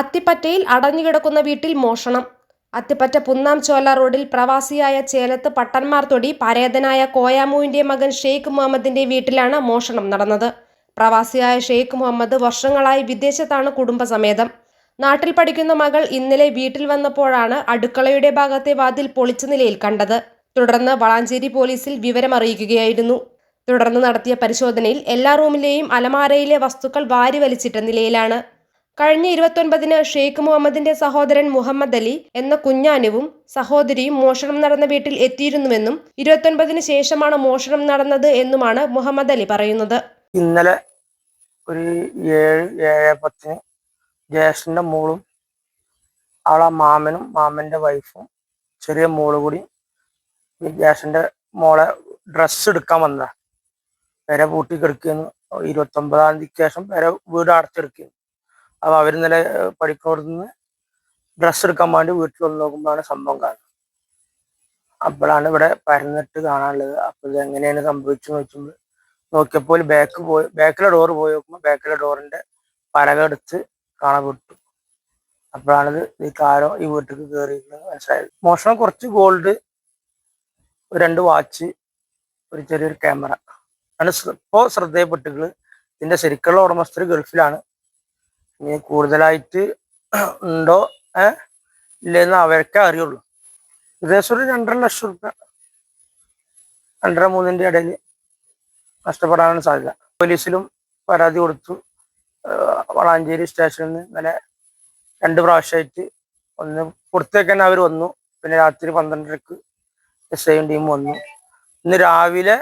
അത്തിപ്പറ്റയിൽ അടഞ്ഞുകിടക്കുന്ന വീട്ടിൽ മോഷണം. അത്തിപ്പറ്റ പുന്നാം ചോല റോഡിൽ പ്രവാസിയായ ചേലത്ത് പട്ടന്മാർ തൊടി പരേതനായ കോയാമുവിന്റെ മകൻ ഷെയ്ഖ് മുഹമ്മദിന്റെ വീട്ടിലാണ് മോഷണം നടന്നത്. പ്രവാസിയായ ഷെയ്ഖ് മുഹമ്മദ് വർഷങ്ങളായി വിദേശത്താണ് കുടുംബസമേതം. നാട്ടിൽ പഠിക്കുന്ന മകൾ ഇന്നലെ വീട്ടിൽ വന്നപ്പോഴാണ് അടുക്കളയുടെ ഭാഗത്തെ വാതിൽ പൊളിച്ച നിലയിൽ കണ്ടത്. തുടർന്ന് വളാഞ്ചേരി പോലീസിൽ വിവരമറിയിക്കുകയായിരുന്നു. തുടർന്ന് നടത്തിയ പരിശോധനയിൽ എല്ലാ റൂമിലെയും അലമാരയിലെ വസ്തുക്കൾ വാരി വലിച്ചിട്ട നിലയിലാണ്. കഴിഞ്ഞ ഇരുപത്തൊൻപതിന് ഷെയ്ഖ് മുഹമ്മദിന്റെ സഹോദരൻ മുഹമ്മദ് അലി എന്ന കുഞ്ഞാനുവും സഹോദരിയും മോഷണം നടന്ന വീട്ടിൽ എത്തിയിരുന്നുവെന്നും ഇരുപത്തൊൻപതിന് ശേഷമാണ് മോഷണം നടന്നത് എന്നുമാണ് മുഹമ്മദ് അലി പറയുന്നത്. ഇന്നലെ ഒരു ഏഴ് ഏഴ് പത്തിന് ജേഷന്റെ മോളും അവളെ മാമനും മാമന്റെ വൈഫും ചെറിയ മോൾ കൂടി ജ്യേഷ്ഠന്റെ മോളെ ഡ്രസ്സ് എടുക്കാൻ വന്നതാ. പെര പൂട്ടി കിടക്കുന്നു. ഇരുപത്തൊമ്പതാം തീയതിക്ക് ശേഷം പെര വീട് അടച്ചെടുക്കുന്നു. അപ്പൊ അവരിന്നലെ പഠിക്കുന്നിടത്ത് നിന്ന് ഡ്രസ്സ് എടുക്കാൻ വേണ്ടി വീട്ടിൽ വന്ന് നോക്കുമ്പോഴാണ് സംഭവം കാണുന്നത്. അപ്പോഴാണ് ഇവിടെ പരന്നിട്ട് കാണാനുള്ളത്. അപ്പൊ ഇത് എങ്ങനെയാണ് സംഭവിച്ചെന്ന് വെച്ചുമ്പോൾ നോക്കിയപ്പോൾ ബാക്ക് പോയി ബാക്കിലെ ഡോറ് പോയി നോക്കുമ്പോൾ ബാക്കിലെ ഡോറിന്റെ പലകെടുത്ത് കാണപ്പെട്ടു അപ്പോഴാണിത് ഈ കാരോ ഈ വീട്ടിൽ കയറിയിരുന്നത് മനസ്സിലായത്. മോഷണം കുറച്ച് ഗോൾഡ് രണ്ട് വാച്ച് ഒരു ചെറിയൊരു ക്യാമറ ആണ് ഇപ്പോൾ ശ്രദ്ധയപ്പെട്ടുകൾ ഇതിന്റെ ശരിക്കുള്ള ഉടമസ്ഥർ ഗൾഫിലാണ്. ഇനി കൂടുതലായിട്ട് ഉണ്ടോ? ഏ? ഇല്ലെന്ന് അവർക്കേ അറിയുള്ളൂ. ഏകദേശം ഒരു രണ്ടര ലക്ഷം റുപ്യ. രണ്ടര മൂന്നിന്റെ ഇടയിൽ നഷ്ടപ്പെടാനാണ് സാധ്യത. പോലീസിലും പരാതി കൊടുത്തു. വളാഞ്ചേരി സ്റ്റേഷനിൽ നിന്ന് ഇന്നലെ രണ്ട് പ്രാവശ്യമായിട്ട് ഒന്ന് കൊടുത്തേക്കാൻ അവർ വന്നു. പിന്നെ രാത്രി പന്ത്രണ്ടരക്ക് എസ് ഐ ടീം വന്നു. ഇന്ന് രാവിലെ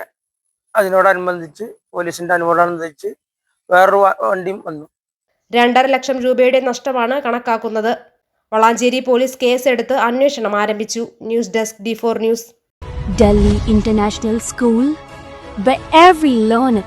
അതിനോടനുബന്ധിച്ച് പോലീസിന്റെ അനുമോടനുബന്ധിച്ച് വേറൊരു വണ്ടിയും വന്നു. രണ്ടര ലക്ഷം രൂപയുടെ നഷ്ടമാണ് കണക്കാക്കുന്നത്. വളാഞ്ചേരി പോലീസ് കേസെടുത്ത് അന്വേഷണം ആരംഭിച്ചു. News desk D four news. Delhi international school where every learner.